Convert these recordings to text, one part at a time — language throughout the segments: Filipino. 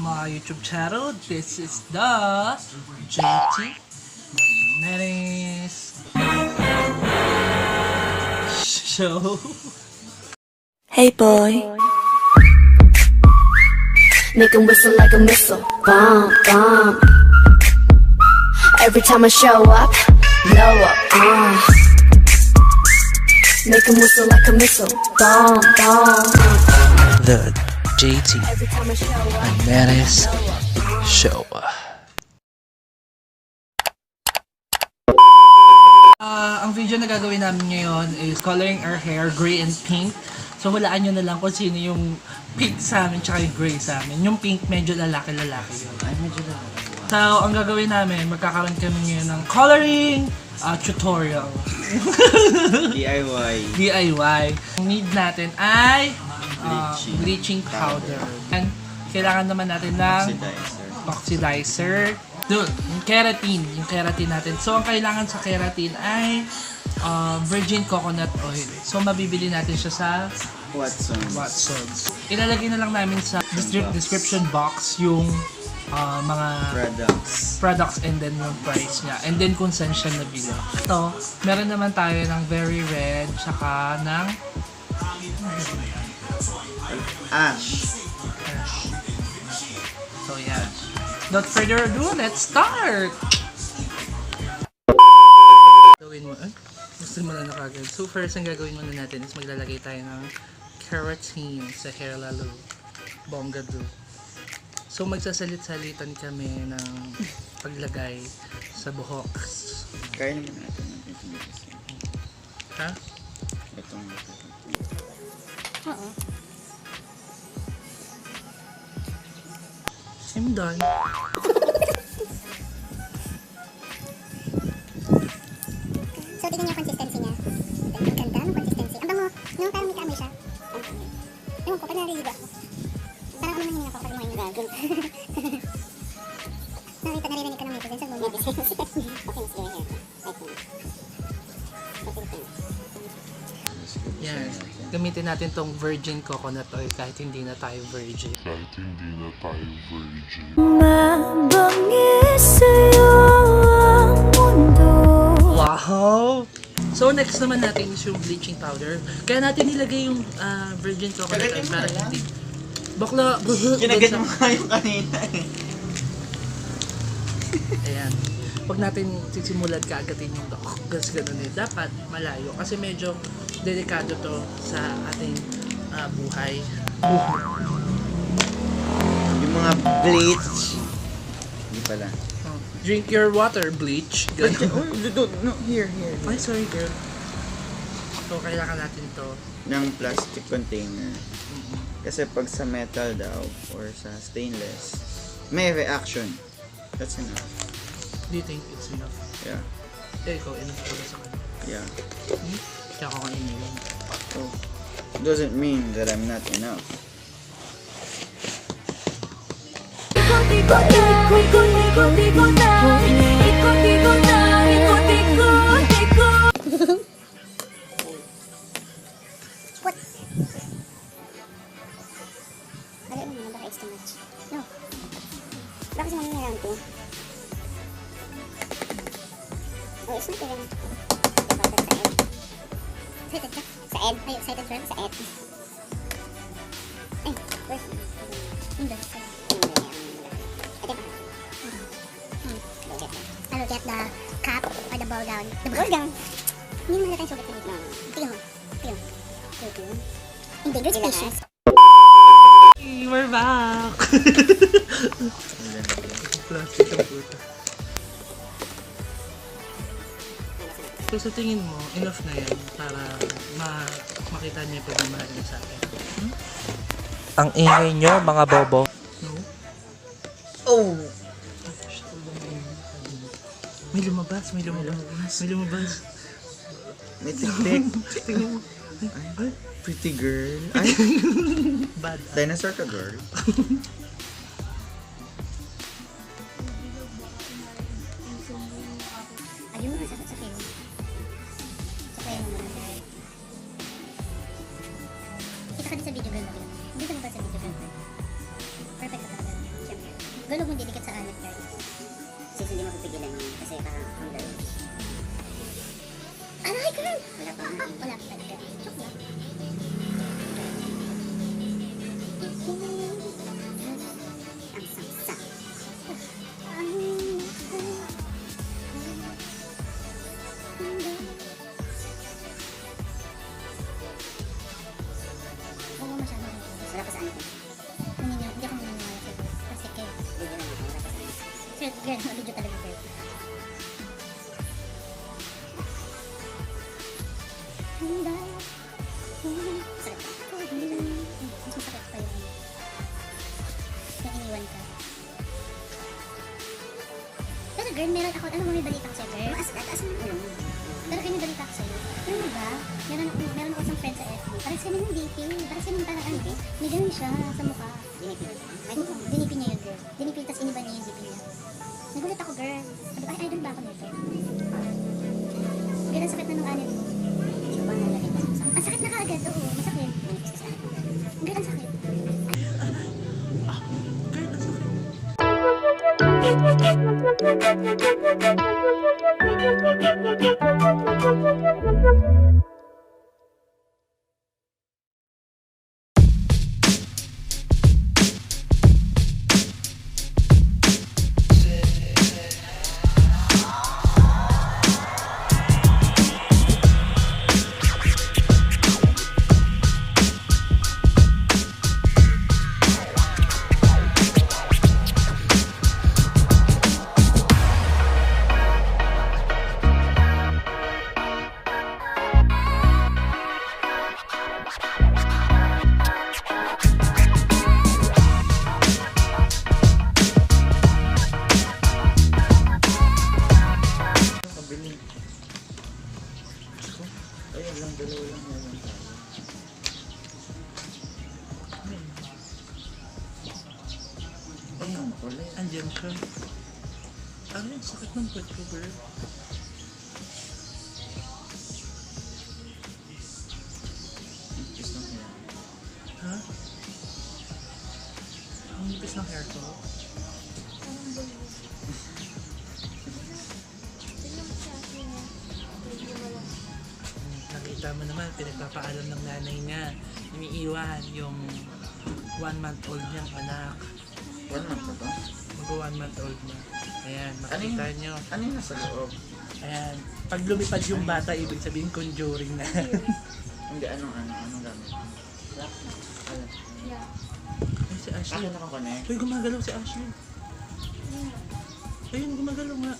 my YouTube channel. This is the JT Neres Show. Hey boy. Make 'em whistle like a missile. Bomb, bomb. Every time I show up, blow up. Uh. Make 'em whistle like a missile. Bomb, bomb. The JT Every time I show up, Neres blow up. Show. Ah, ang video na gagawin namin ngayon is coloring our hair gray and pink. So, hulaan nyo na lang kung sino yung pink sa amin tsaka yung gray sa amin. Yung pink, medyo lalaki-lalaki yun. Ay, medyo lang. So, ang gagawin namin, magkakaroon kami ngayon ng coloring ah, tutorial. DIY. DIY. Ang need natin ay ah, Bleaching. powder. And kailangan naman natin ng Oxidizer. oxidizer. Doon, yung keratin. Yung keratin natin. So, ang kailangan sa keratin ay ah, virgin coconut oil. So, mabibili natin siya sa Watsons. Watsons. Ilalagay na lang namin sa descri- description box yung ah, mga Products. products and then yung price niya. And then kung saan siya nabili. Ito, meron naman tayo ng very red, tsaka ng Ash. So, yeah. Without further ado, let's start! Gawin mo, ay, gusto mo na nakagad. So, first, ang gagawin muna natin is maglalagay tayo ng keratin sa hair lalo. Bongga do. So, magsasalit-salitan kami ng paglagay sa buhok. Kaya naman natin. Ha? Itong I'm done. Gamitin natin tong virgin coconut oil kahit hindi na tayo virgin. kahit hindi na tayo virgin. Mabangis ang mundo. Wow! So next naman natin is yung bleaching powder. Kaya natin nilagay yung ah, virgin coconut oil Kagatin para hindi. Bakla, Kinagat mo nga yung kanina eh. Ayan. Huwag natin sisimulan kaagatin yung dok. Kasi ganun eh. Dapat malayo. Kasi medyo delikado to sa ating ah, buhay. Yung mga bleach. Hindi pala. Oh. Drink your water, bleach. Oh, Ganun. no, here, here. Ay, sorry girl. So, kailangan natin to. Ng plastic container. Kasi pag sa metal daw, or sa stainless, may reaction. That's enough. Do you think it's enough? Yeah. Eh, ikaw, enough pala sa kanya. Yeah. Hmm? Kaya ako kanina yun. Oh. Doesn't mean that I'm not enough. Ikot-ikot na, ikot-ikot na, Ay, excited ka? Sa Ed. Ay, wait. Hindi. Ito. I will get the cap or the ball gown. The ball gown? Hindi mo halata yung sugat dito. Tingnan mo. Tingnan mo. Tingnan mo. Endangered species. Hey, we're back! Plastic ang puta. So sa tingin mo, enough na yan para ma makita niya yung pagmamahal niya sa akin. Ang ingay nyo, mga bobo. No? Oh! May lumabas, may lumabas, may lumabas. May tiktik. Tingnan mo. Ay, pretty girl. Ay, Bad. dinosaur ka girl. Talaga girl. Handa. Sakit. Mas masakit pa yun. Yung iniwan ka. Pero girl, meron ako, ano mo may balita ko sa'yo, girl? As, as, mo. Pero ganyan balita ko sa'yo. Pero di ba, meron ako, meron ako isang friend sa FB. Parang kami ng DP. Parang kami parang ano. May ganun siya sa mukha. Dinipi. Ay, dinipi niya yun, girl. Dinipi, tapos iniba niya yung DP niya. Nagulat ako, girl. Sabi ko, ay, idol ba lang, dalawa lang meron tayo. Ayun, wala yan. Andyan siya. Yung sakit ng puwet ko, girl? Nakita mo naman, pinagpapaalam ng nanay niya. Iniiwan yung one month old niyang anak. One month na to? Mag one month old na. Ayan, Ano makita yung, niyo. ano yung nasa loob? Ayan, pag lumipad yung bata, ibig sabihin conjuring na. Hindi, anong, ano, anong gamit? Ano? Ay, si Ashley. Akin nakakonect. Uy, gumagalaw si Ashley. Ayun, gumagalaw nga.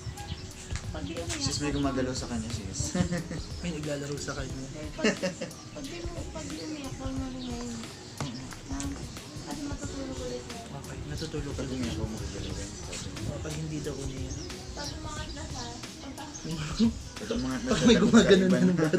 Sis, may gumagalaw sa kanya, sis. May naglalaro sa kanya. Okay, natutulog ka Pag din. hindi ako rin. Pag hindi daw umiyan. Ito mga Pag may gumagano na ng bata.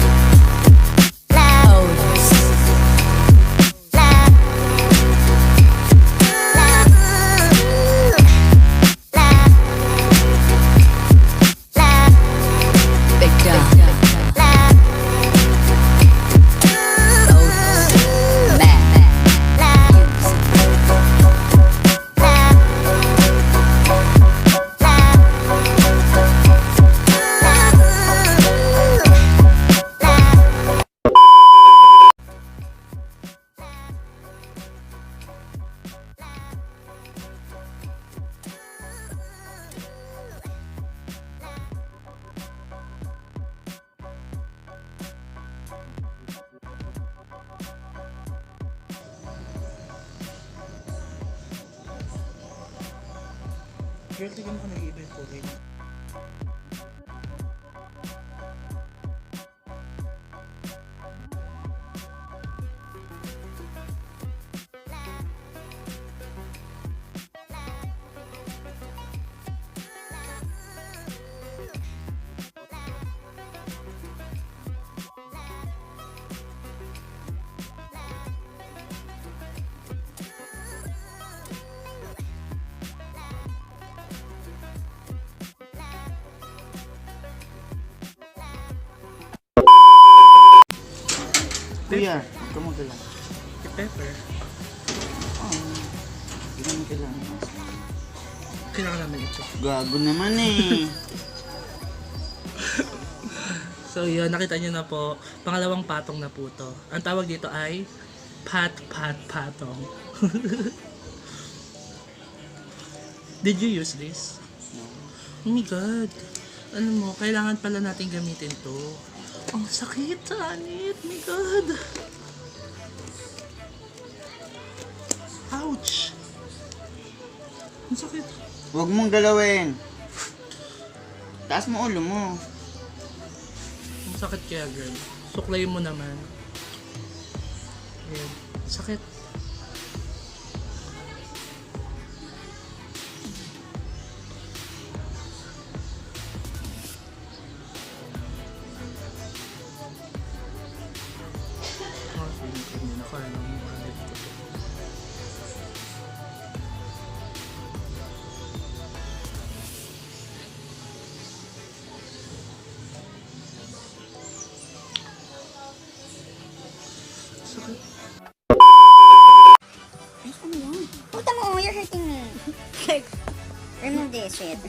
Kuya, huwag ka magala. Pepper. Oh, mo kailangan. Kailangan namin ito. Gago naman eh. So yun, nakita nyo na po, pangalawang patong na po to. Ang tawag dito ay pat pat patong. Did you use this? Oh my god. Alam mo, kailangan pala natin gamitin to. Ang sakit sa anit. My god. Ouch. Ang sakit. Huwag mong galawin. Taas mo ulo mo. Ang sakit kaya girl. Suklayin mo naman. Ayan. Sakit. Na kaya ng mga dito. Sakit. Ay, ano yan? Puta mo, you're remove this shit.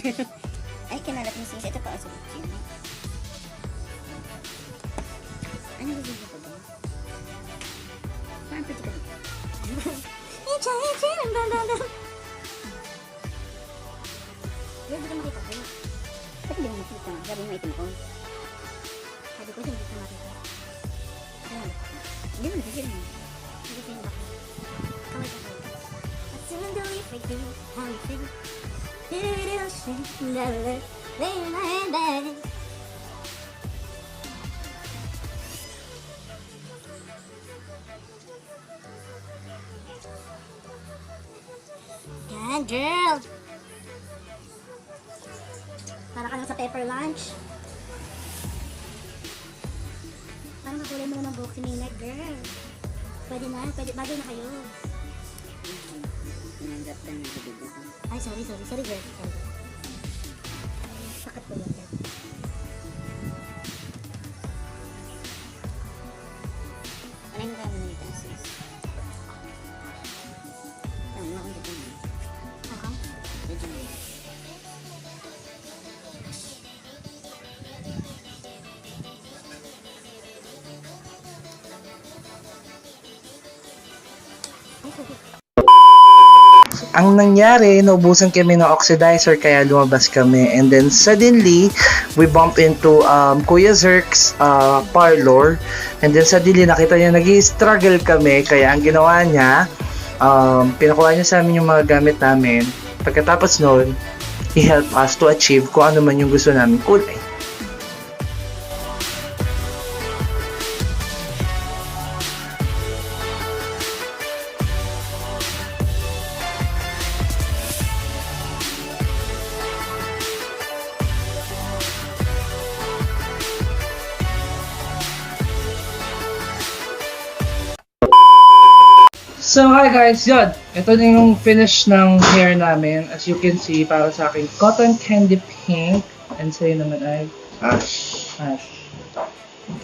Parang pretty ka. Echa, echa, ang ganda. Girl, di ka makita ko. Ba't hindi mo makita? Sabi mo itim ko. Sabi ko, hindi ka makita. Ano? Hindi mo nakikita mo. Hindi ko yung baka. Kaway ka kaway. What's in the way for you? How you feel? Little shit, never lay my bed. God, girl! Para ka lang sa pepper lunch. Parang makulay mo naman buhok si Maynard, girl. Pwede na, pwede, bagay na kayo. Ay, sorry, sorry, sorry, girl. Sorry. Ang nangyari, naubusan kami ng oxidizer kaya lumabas kami. And then suddenly, we bump into um, Kuya Zerk's uh, parlor. And then suddenly, nakita niya nag struggle kami. Kaya ang ginawa niya, um, pinakuha niya sa amin yung mga gamit namin. Pagkatapos noon, he helped us to achieve kung ano man yung gusto namin kulay. Guys, yun. Ito na yung finish ng hair namin. As you can see, para sa akin, cotton candy pink. And sa'yo naman ay Ash. ash.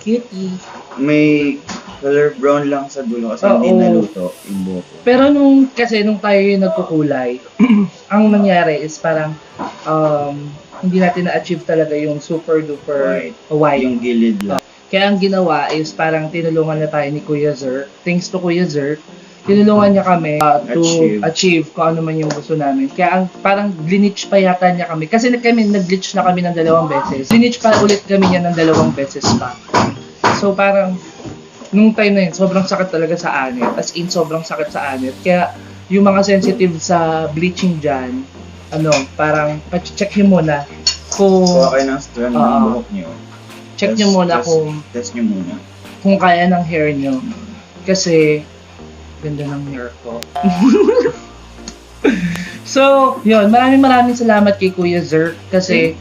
Cutie. May color brown lang sa dulo kasi Oo. hindi naluto yung buhok ko. Pero nung, kasi nung tayo yung nagkukulay, ang nangyari is parang, um, hindi natin na-achieve talaga yung super duper White. white. Yung gilid lang. Kaya ang ginawa is parang tinulungan na tayo ni Kuya Zer. Thanks to Kuya Zer, tinulungan niya kami uh, to Achieve. achieve. kung ano man yung gusto namin. Kaya ang parang glinitch pa yata niya kami. Kasi na kami, nag-glitch na kami ng dalawang beses. Glinitch pa ulit kami niya ng dalawang beses pa. So parang, nung time na yun, sobrang sakit talaga sa anit. As in, sobrang sakit sa anit. Kaya yung mga sensitive sa bleaching dyan, ano, parang, check nyo muna kung, Kuha kayo ng strand ng Oo. buhok nyo. check Tas- nyo muna tas- kung Test nyo muna. kung kaya ng hair nyo. Kasi, ganda ng hair ko. so, yun. Maraming maraming salamat kay Kuya Zer. Kasi,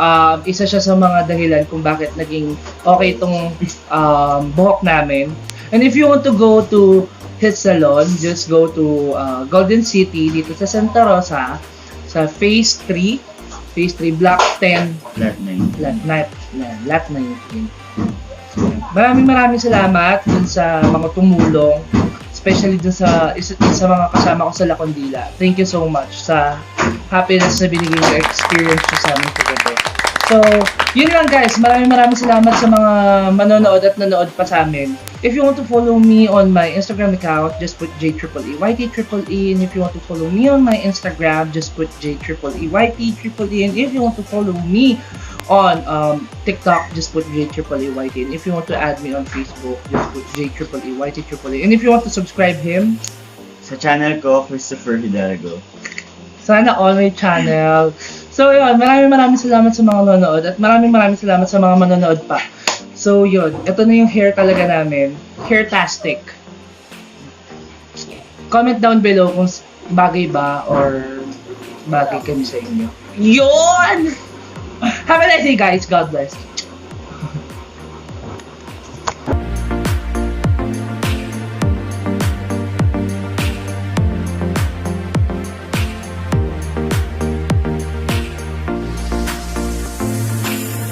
um, isa siya sa mga dahilan kung bakit naging okay itong um, buhok namin. And if you want to go to his salon, just go to uh, Golden City dito sa Santa Rosa sa Phase 3. Phase 3, Block 10, Flat na yun. Lot, lot, lot 19. maraming maraming salamat dun sa mga tumulong. Especially dun sa, isa, sa mga kasama ko sa La Condila. Thank you so much sa happiness na binigay niyo experience niyo sa amin together. So, yun lang guys. Maraming maraming salamat sa mga manonood at nanood pa sa amin. If you want to follow me on my Instagram account, just put J Triple E E. And if you want to follow me on my Instagram, just put J Triple E YT Triple E. And if you want to follow me on um, TikTok, just put J Triple E YT. And if you want to add me on Facebook, just put J Triple YT Triple E. And if you want to subscribe him, Sa channel ko, Christopher Hidalgo. sana all my channel. So yun, maraming maraming salamat sa mga nanonood at maraming maraming salamat sa mga manonood pa. So yun, ito na yung hair talaga namin. Hairtastic. Comment down below kung bagay ba or bagay kami sa inyo. Yun! Have a nice day guys. God bless.